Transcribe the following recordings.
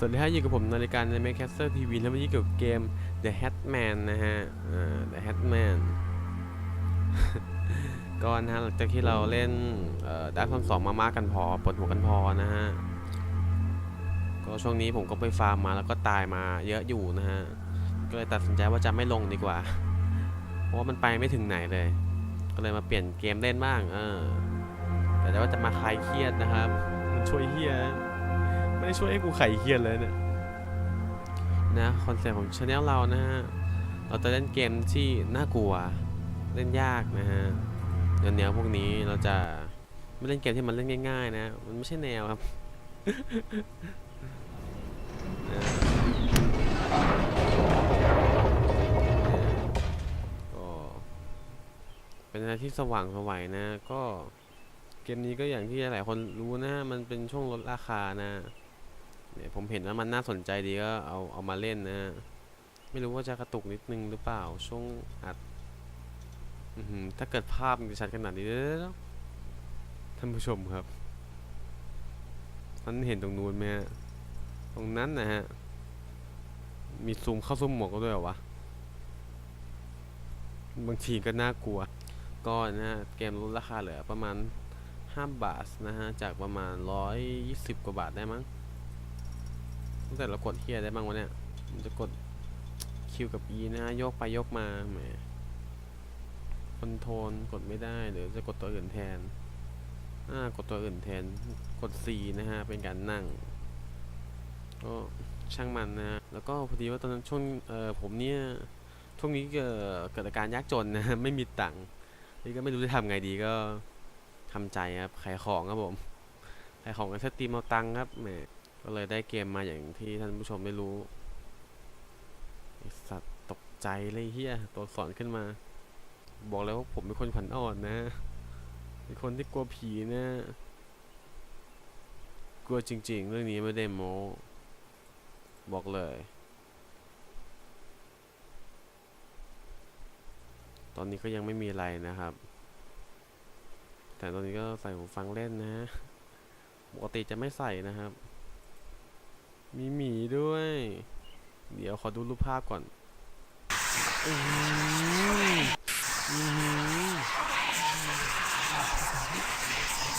สวัสดีครับอยู่กับผมนาฬิกาใน m a c a s t e r TV แล้ววันนี้เกี่ยวกับเกม The Hatman นะฮะ The Hatman ก็นะฮะหลังจากที่เราเล่นดักคอนสองมามากกันพอปวดหัวกันพอนะฮะ ก็ช่วงนี้ผมก็ไปฟาร์มมาแล้วก็ตายมาเยอะอยู่นะฮะ ก็เลยตัดสินใจว่าจะไม่ลงดีกว่า เพราะว่ามันไปไม่ถึงไหนเลย ก็เลยมาเปลี่ยนเกมเล่นบ้าง เออ แต่ว่าจะมาคลายเครียดนะครับ มันช่วยเฮีย ไม่ได้ช่วยให้กูไข่เครียดเลยเนี่ยนะคอนเซ็ปต์ของช anel เรานะฮะเราจะเล่นเกมที่น่ากลัวเล่นยากนะฮะแนวๆพวกนี้เราจะไม่เล่นเกมที่มันเล่นง่าย ๆ นะ มันไม่ใช่แนวครับนะก็เป็นอะไรที่สว่างสวัยนะ ก็เกมนี้ก็อย่างที่หลายคนรู้นะ มันเป็นช่วงลดราคานะ เนี่ยผมเห็นว่ามันน่าสนใจดีก็เอาเอามาเล่นนะ ไม่รู้ว่าจะกระตุกนิดนึงหรือเปล่าช่วงอัดอถ้าเกิดภาพมันชัดขนาดนี้เด้อท่านผู้ชมครับท่านเห็นตรงนู้นไหมฮะตรงนั้นนะฮะ มีซูมเข้าซูมหมวกก็ด้วยเหรอวะ บางทีก็น่ากลัว ก็นะเกมลดราคาเหลือประมาณ 5 บาทนะฮะ จากประมาณ 120 กว่าบาทได้มั้ง ตั้งแต่เรากดเฮียได้บ้างวะเนี่ยมันจะกดคิวกับ E นะฮะโยกไปโยกมาแหมคอนโทรลกดไม่ได้หรือจะกดตัวอื่นแทนอ่ากดตัวอื่นแทนกด C นะฮะเป็นการนั่งก็ช่างมันนะแล้วก็พอดีว่าตอนนั้นช่วงเออผมเนี่ยช่วงนี้เกิดเกิดอาการยากจนนะไม่มีตังค์นี่ก็ไม่รู้จะทำไงดีก็ทำใจครับขายของครับผมขายของกันสตรีมเอาตังค์ครับแหม ก็เลยได้เกมมาอย่างที่ท่านผู้ชมได้รู้ไอสัตว์ตกใจเลยเฮียตัวสอนขึ้นมา บอกแล้วว่าผมเป็นคนขวัญอ่อนนะ เป็นคนที่กลัวผีนะ กลัวจริง ๆ เรื่องนี้ไม่ได้โม้บอกเลย ตอนนี้ก็ยังไม่มีอะไรนะครับ แต่ตอนนี้ก็ใส่หูฟังเล่นนะ ปกติจะไม่ใส่นะครับ มีหมีด้วย เดี๋ยวขอดูรูปภาพก่อนอื้อหืออื้อหือ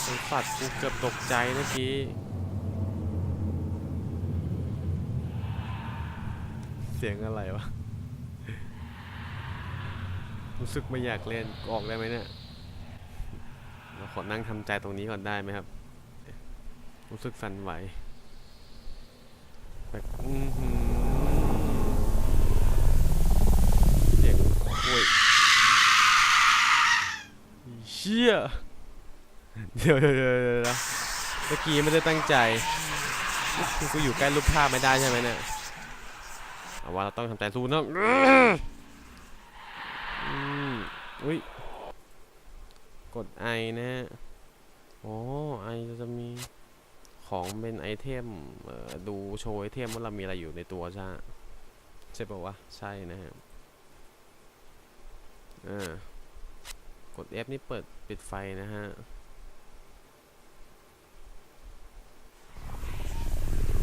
ไอ้สัตว์กูเกือบตกใจเมื่อกี้เสียงอะไรวะ รู้สึกไม่อยากเล่นออกได้ไหมเนี่ยเราขอนั่งทำใจตรงนี้ก่อนได้ไหมครับ รู้สึกสั่นไหว แบบเสียงโอ้ยเชี่ยเดี๋ยวเดี๋ยวเดี๋ยวเดี๋ยวเดี๋ยวเมื่อกี้ไม่ได้ตั้งใจกูอยู่ใกล้รูปภาพไม่ได้ใช่ไหมเนี่ยเอาว่าเราต้องทำใจสู้นะอืมอุ้ย กดไอนะฮะอ๋อไอจะมี ของเป็นไอเทมเดูโชว์ไอเทมว่าเรามีอะไรอยู่ในตัวใช่ใช่ป่าวะ ใช่นะฮะอ่ากด F นี่เปิดปิดไฟนะฮะ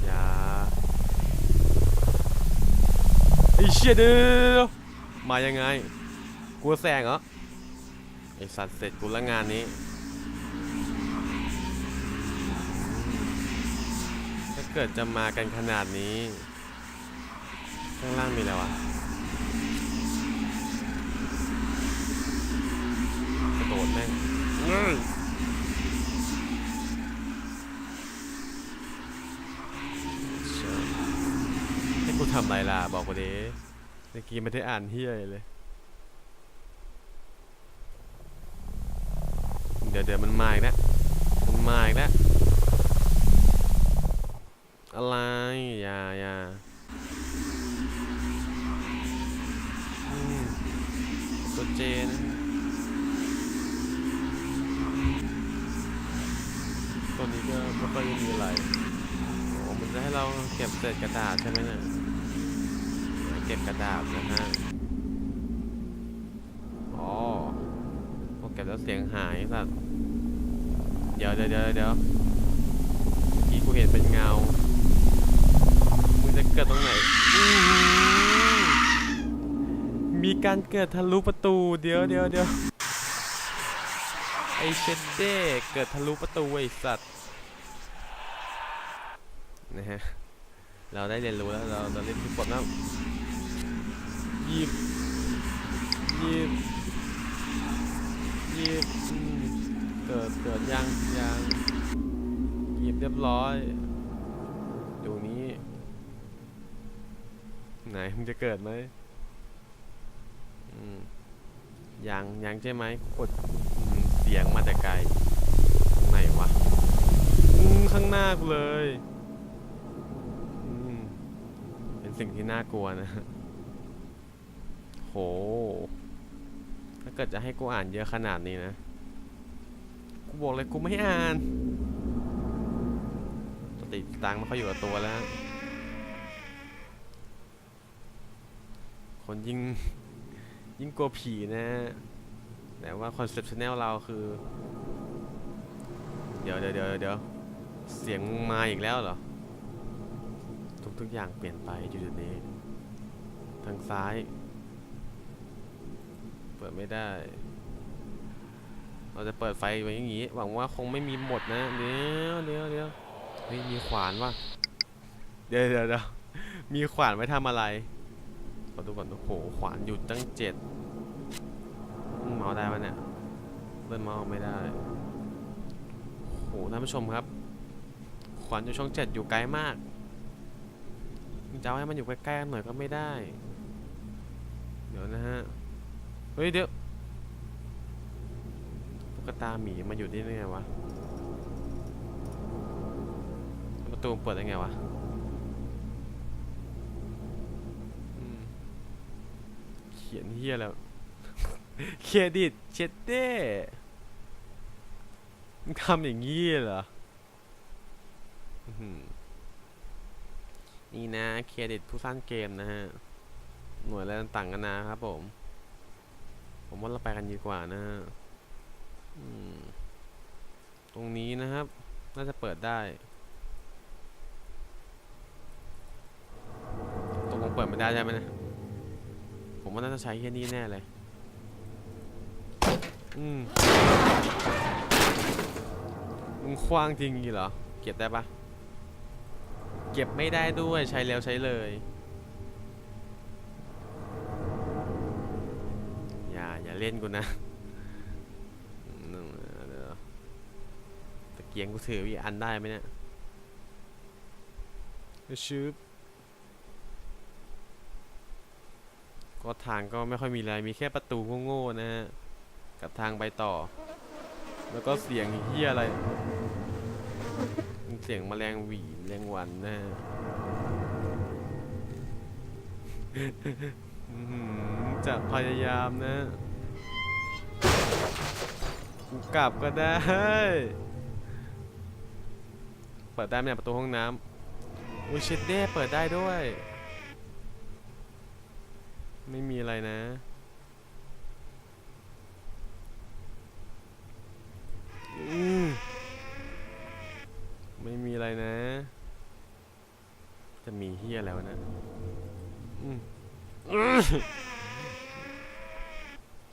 อย่าไอเชี่ยเด้อมายังไงกลัวแซงเหรอ ไอสัตว์เสร็จกูละงานนี้ ถ้า เกิดจะมากันขนาดนี้ ข้างล่างมีอะไรวะกระโดดแม่งอื้อเชี่ยให้กูทำอะไรล่ะ บอกกูดิเมื่อกี้ไม่ได้อ่านเฮียเลย เดี๋ยวเดี๋ยวมันมาอีกแล้วมันมาอีกแล้วอะ ม่ค่อยมีอะไรโอ้มันจะให้เราเก็บเศษกระดาษใช่ไหมเนี่ยเก็บกระดาษนะฮะอ๋อพอเก็บแล้วเสียงหายสัตว์เดี๋ยวเดี๋ยวเดี๋ยวเดี๋ยวกี้กูเห็นเป็นเงา มึงจะเกิดตรงไหน มีการเกิดทะลุประตู เดี๋ยวเดี๋ยวเดี๋ยวไอเชนเด้เกิดทะลุประตูไอสัตว์ นะฮะ เราได้เรียนรู้แล้วเราเราเล่นทุกคนแล้วหยิบหยิบหยิบเกิดเกิดยังยังหยิบเรียบร้อยดูนี้ ไหนมึงจะเกิดไหมอืมยังยังใช่ไหมกดเสียงมาแต่ไกลไหนวะอืมข้างหน้ากูเลยอืมเป็น สิ่งที่น่ากลัวนะ โห ถ้าเกิดจะให้กูอ่านเยอะขนาดนี้นะ กูบอกเลยกูไม่อ่านสติตังไม่ค่อยอยู่กับตัวแล้ว คนยิ่ง ยิ่งกลัวผีนะ แต่ว่าคอนเซ็ปต์ชแนลเราคือ เดี๋ยวเดี๋ยวเดี๋ยวเดี๋ยวเสียงมึงมาอีกแล้วเหรอ ทุกอย่างเปลี่ยนไปจุดนี้ ทางซ้าย เปิดไม่ได้ เราจะเปิดไฟไว้อย่างงี้ หวังว่าคงไม่มีหมดนะเดี๋ยวเดี๋ยวเดี๋ยวเฮ้ยมีขวานว่ะเดี๋ยวเดี๋ยวเดี๋ยวมีขวานไว้ทำอะไรขอดูก่อนโอ้โหขวานอยู่ตั้งเจ็ดอืมเมาได้ปะเนี่ยเลื่อนเมาไม่ได้โอ้โหท่านผู้ชมครับ ขวานอยู่ช่องเจ็ดอยู่ไกลมาก จะให้มันอยู่ใกล้ๆกันหน่อยก็ไม่ได้ เดี๋ยวนะฮะ เฮ้ยเดี๋ยวตุ๊กตาหมีมาอยู่ที่นี่ไงวะ ประตูเปิดได้ไงวะเขียนเฮียแล้ว เครดิตเช็ดเด้มึงทำอย่างงี้เหรอ นี่นะเครดิตผู้สร้างเกมนะฮะ หน่วยอะไรต่างกันนะครับผม ผมว่าเราไปกันดีกว่านะฮะตรงนี้นะครับ น่าจะเปิดได้ ตรงคงเปิดไม่ได้ใช่ไหมนะ ผมว่าน่าจะใช้แค่นี้แน่เลย อืมมึงคว้างจริงงี้เหรอ เก็บได้ปะ เก็บไม่ได้ด้วยใช้แล้วใช้เลยอย่าอย่าเล่นกูนะอืมเดี๋ยวตะเกียงกูถืออีกอันได้ไหมเนี่ยชืบก็ทางก็ไม่ค่อยมีอะไรมีแค่ประตูโง่ๆนะฮะกับทางไปต่อ แล้วก็เสียงเฮียอะไร เสียงแมลงหวีแมลงวันนะฮะอื้อหือจะพยายามนะ กูกลับก็ได้ เปิดได้ไหมเนี่ยประตูห้องน้ำโอ้ยเชดเด้เปิดได้ด้วย ไม่มีอะไรนะ อืม ไม่มีอะไรนะ จะมีเฮียแล้วนะอืมเ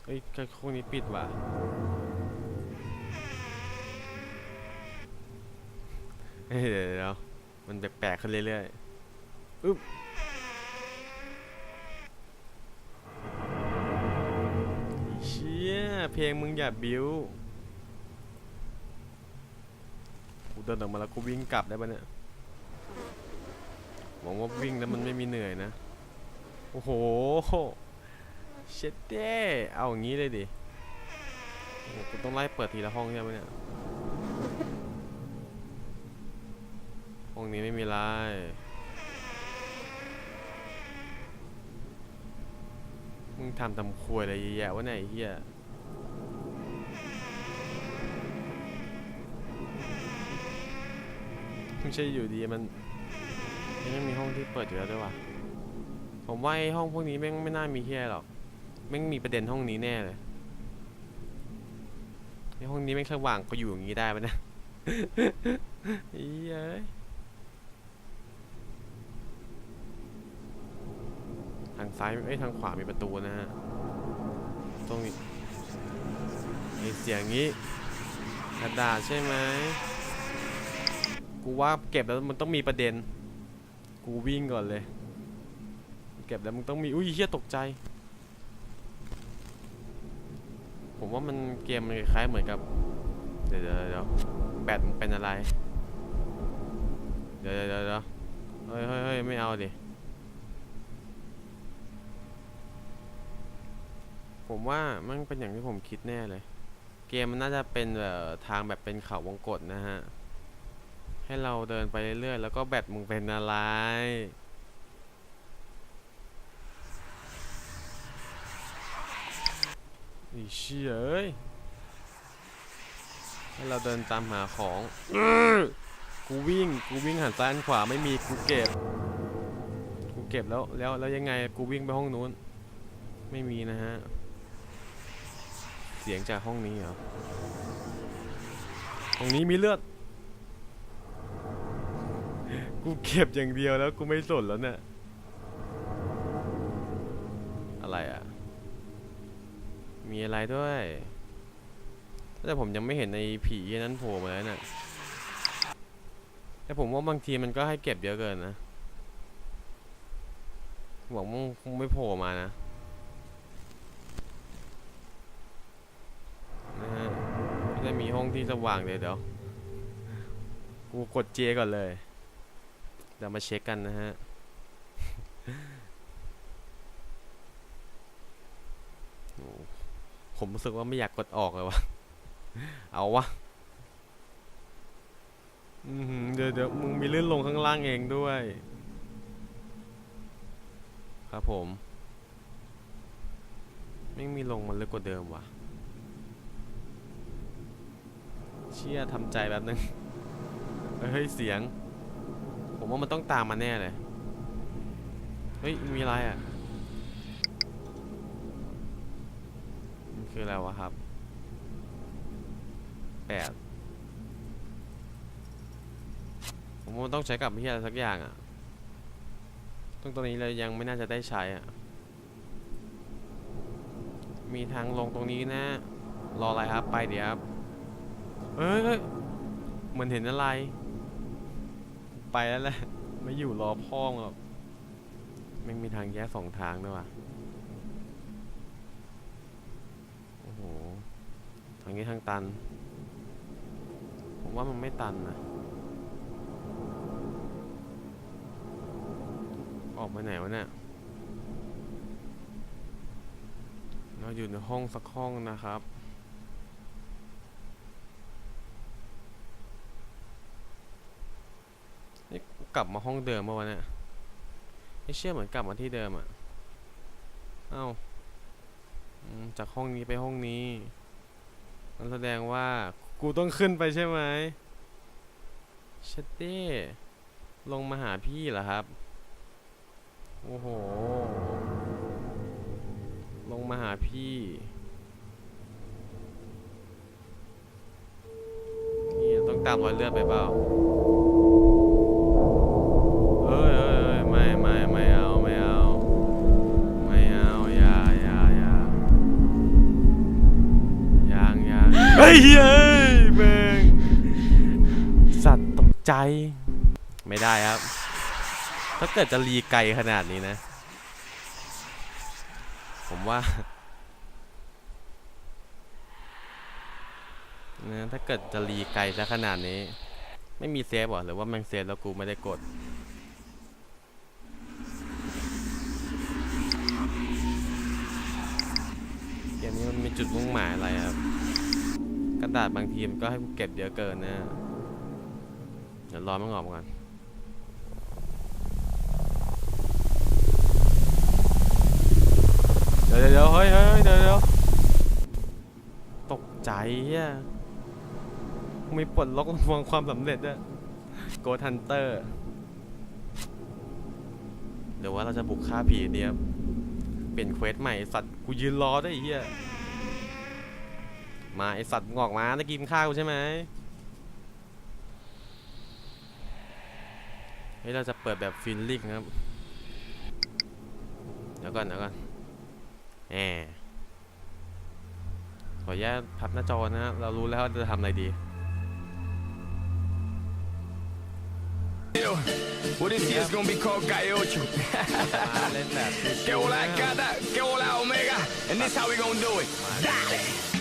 อ้ยก็พวกนี้ปิดว่ะเฮ้ยเดี๋ยวเดี๋ยวมันแปลกๆขึ้นเรื่อยๆอึ๊บเชี่ยเพลงมึงอย่าบิ้วกู เดินออกมาแล้วกูวิ่งกลับได้ปะเนี่ยหวังว่าวิ่งแล้วมันไม่มีเหนื่อยนะ โอ้โหเช็ดเด้เอาอย่างนี้เลยดิกูต้องไล่เปิดทีละห้องใช่ไหมเนี่ย ห้องนี้ไม่มีไรมึงทำทำครัวอะไรเยอะแยะวะเนี่ยไอ้เฮีย ไม่ใช่อยู่ดีมันยังมีห้องที่เปิดอยู่แล้วด้วยวะผมว่าไอ้ห้องพวกนี้แม่งไม่น่ามีเฮียหรอกแม่งมีประเด็นห้องนี้แน่เลยไอ้ห้องนี้แม่งสว่างก็อยู่อย่างนี้ได้ปะนะเฮ้ยเอ้ยทางซ้ายเอ้ทางขวามีประตูนะฮะตรงนี้ไอเสียงนี้กระดาษใช่ไหม กูว่าเก็บแล้วมันต้องมีประเด็น กูวิ่งก่อนเลย เก็บแล้วมันต้องมี อุ้ยเฮียตกใจ ผมว่ามันเกมมันคล้ายเหมือนกับ เดี๋ยวเดี๋ยวเดี๋ยวแบตมันเป็นอะไรเดี๋ยวเดี๋ยวเดี๋ยวเดี๋ยวเฮ้ยเฮ้ยเฮ้ยไม่เอาดิ ผมว่ามันเป็นอย่างที่ผมคิดแน่เลย เกมมันน่าจะเป็นแบบทางแบบเป็นเขาวงกตนะฮะ ให้เราเดินไปเรื่อยๆ แล้วก็แบตมึงเป็นอะไรอีเชี่ยเอ้ย ให้เราเดินตามหาของกูวิ่ง กูวิ่งหันซ้ายหันขวาไม่มี กูเก็บ กูเก็บแล้ว แล้ว แล้วยังไง กูวิ่งไปห้องนู้น ไม่มีนะฮะ เสียงจากห้องนี้เหรอ ห้องนี้มีเลือด กูเก็บอย่างเดียวแล้วกูไม่สนแล้วเนี่ย อะไรอะ มีอะไรด้วย แต่ผมยังไม่เห็นในผีนั้นโผล่มาเลยน่ะแต่ผมว่าบางทีมันก็ให้เก็บเยอะเกินนะหวังมันคงไม่โผล่มานะนะฮะไม่ได้มีห้องที่สว่างเดี๋ยวเดี๋ยว กูกดเจก่อนเลย เดี๋ยวมาเช็คกันนะฮะ ผมรู้สึกว่าไม่อยากกดออกเลยวะ เอาวะเดี๋ยวเดี๋ยวมึงมีลื่นลงข้างล่างเองด้วย ครับผม ไม่มีลงมันเลึกกว่าเดิมว่ะ เชี่ยทำใจแบบนึง เฮ้ยเสียง ผมว่ามันต้องตามมาแน่เลย เฮ้ย มีอะไรอะ มันคืออะไรวะครับ แปด ผมว่ามันต้องใช้กับเฮียอะไรสักอย่างอะตรงตัวนี้เลยยังไม่น่าจะได้ใช้อะ มีทางลงตรงนี้นะ รออะไรครับ ไปเดี๋ยวครับเอ้ยเอ้ยเหมือนเห็นอะไร ไปแล้วแหละ ไม่อยู่รอพ่อมงหรอกไม่งมีทางแยกสองทางด้วยว่ะ โอ้โห ทางนี้ทางตัน ผมว่ามันไม่ตันนะ ออกมาไหนวะเนี่ย เราอยู่ในห้องสักห้องนะครับ นี่กูกลับมาห้องเดิมเมื่อวานเนี่ยไม่เชื่อเหมือนกลับมาที่เดิมอะ เอ้าจากห้องนี้ไปห้องนี้นั่นแสดงว่ากูต้องขึ้นไปใช่ไหมเชดเต้ลงมาหาพี่เหรอครับ โอ้โห ลงมาหาพี่ นี่ต้องตามรอยเลือดไปเปล่า เอ้ยเอ้ยเอ้ยไม่ไม่ไม่เอาไม่เอา ไม่เอาอย่าอย่าอย่ายังยังเฮ้ยเฮ้ยแม่งสัตว์ตกใจ ไม่ได้ครับ ถ้าเกิดจะรีไกลขนาดนี้นะ ผมว่านะถ้าเกิดจะรีไกลซะขนาดนี้ ไม่มีเซฟเหรอหรือว่าแม่งเซฟแล้วกูไม่ได้กด มันมีจุดมุ่งหมายอะไรครับ กระดาษบางทีมันก็ให้กูเก็บเยอะเกินนะ เดี๋ยวรอมันออกมาก่อนเดี๋ยวเดี๋ยวเฮ้ยเฮ้ยเดี๋ยวเดี๋ยวตกใจอะมีปลดล็อกรางความสำเร็จด้วยโกทันเตอร์เดี๋ยวว่าเราจะบุกฆ่าผีเดียบเปลี่ยนเควสใหม่สัตว์กูยืนรอได้เหี้ย มาไอสัตว์งอกมาได้กินข้าวใช่ไหมเฮ้ยเราจะเปิดแบบฟิลลิ่งครับ เดี๋ยวก่อนเดี๋ยวก่อนแหมขออนุญาตพับหน้าจอนะเรารู้แล้วว่าจะทำอะไรดี Well, this year's gonna be called Gallo. มาเล่นแบบ Que hola, gata, que hola, omega. And this how we gonna do it. Dale.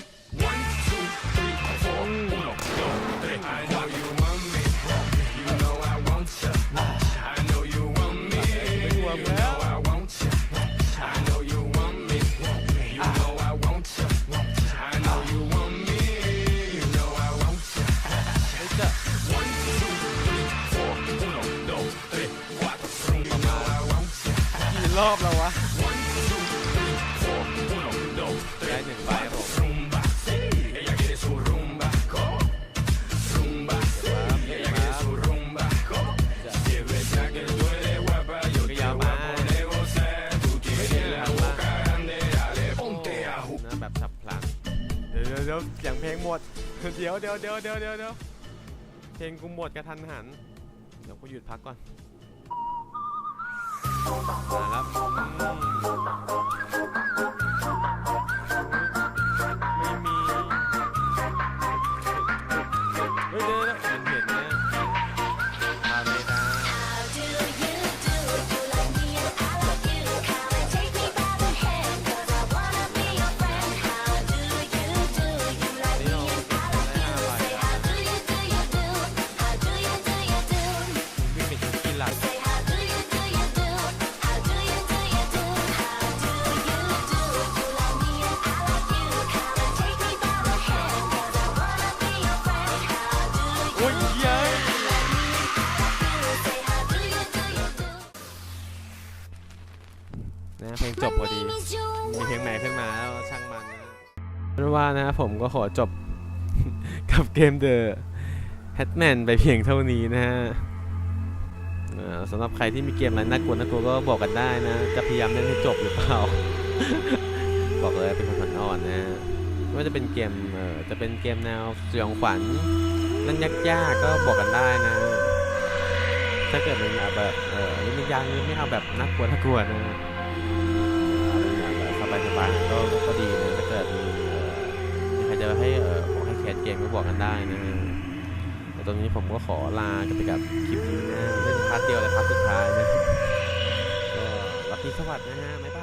อบแล้ววะ One, two, three, four. Uno, dos, ได้ tres. หนึ่งใบครับผม Rumba, sí. Ella quiere su rumba, go. Rumba, sí. Ella quiere su rumba, go. Si es verdad que tú eres guapa, yo te Ya voy a va. poner gozar. Tú tienes la boca grande, dale, ponte a jugar. นะแบบฉับพลันเดี๋ยวเดี๋ยวเดี๋ยวเสียงเพลงหมดเดี๋ยวเดี๋ยวเดี๋ยวเดี๋ยวเดี๋ยวเดี๋ยวเพลงกูหมดกระทันหัน เดี๋ยวกูหยุดพักก่อน มาครับ ไม่ว่านะผมก็ขอจบ กับเกม The Hatman ไปเพียงเท่านี้นะฮะอ่อสำหรับใครที่มีเกมอะไรน่ากลัวน่ากลัวก็บอกกันได้นะ จะพยายามเล่นให้จบหรือเปล่า บอกเลยเป็นคนอ่อนนะฮะไม่ว่าจะเป็นเกมเอ่อจะเป็นเกมแนวสยองขวัญเล่นยากๆก็บอกกันได้นะ ถ้าเกิดมันแบบเออเล่นยากๆไม่เอาแบบน่ากลัวน่ากลัวนะสบายสบายๆก็ก็ดีนะ รจะให้เออขอให้แคสเกมก็บอกกันได้นะแต่ตอนนี้ผมก็ขอลากันไปกับคลิปนี้นะเล่นพาร์ทเดียวเลยพาร์ทสุดท้ายนะก็รับที่สวัสดีนะฮะบ๊ายบาย